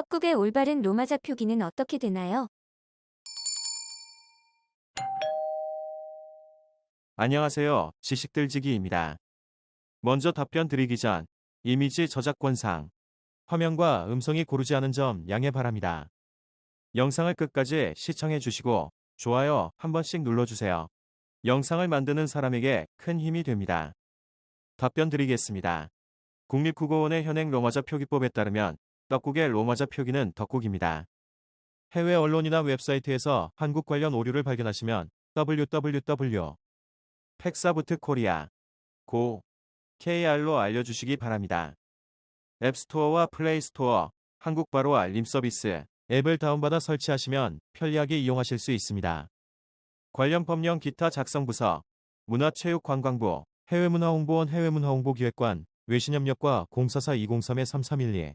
떡국의 올바른 로마자 표기는 어떻게 되나요? 안녕하세요. 지식들지기입니다. 먼저 답변 드리기 전 이미지 저작권상 화면과 음성이 고르지 않은 점 양해 바랍니다. 영상을 끝까지 시청해 주시고 좋아요 한 번씩 눌러주세요. 영상을 만드는 사람에게 큰 힘이 됩니다. 답변 드리겠습니다. 국립국어원의 현행 로마자 표기법에 따르면 떡국의 로마자 표기는 덕국입니다. 해외 언론이나 웹사이트에서 한국 관련 오류를 발견하시면 www. 팩사부트 코리아 고 KR로 알려주시기 바랍니다. 앱스토어와 플레이스토어 한국바로 알림 서비스 앱을 다운받아 설치하시면 편리하게 이용하실 수 있습니다. 관련 법령 기타 작성 부서 문화체육관광부 해외문화홍보원 해외문화홍보기획관 외신협력과 044-203-3312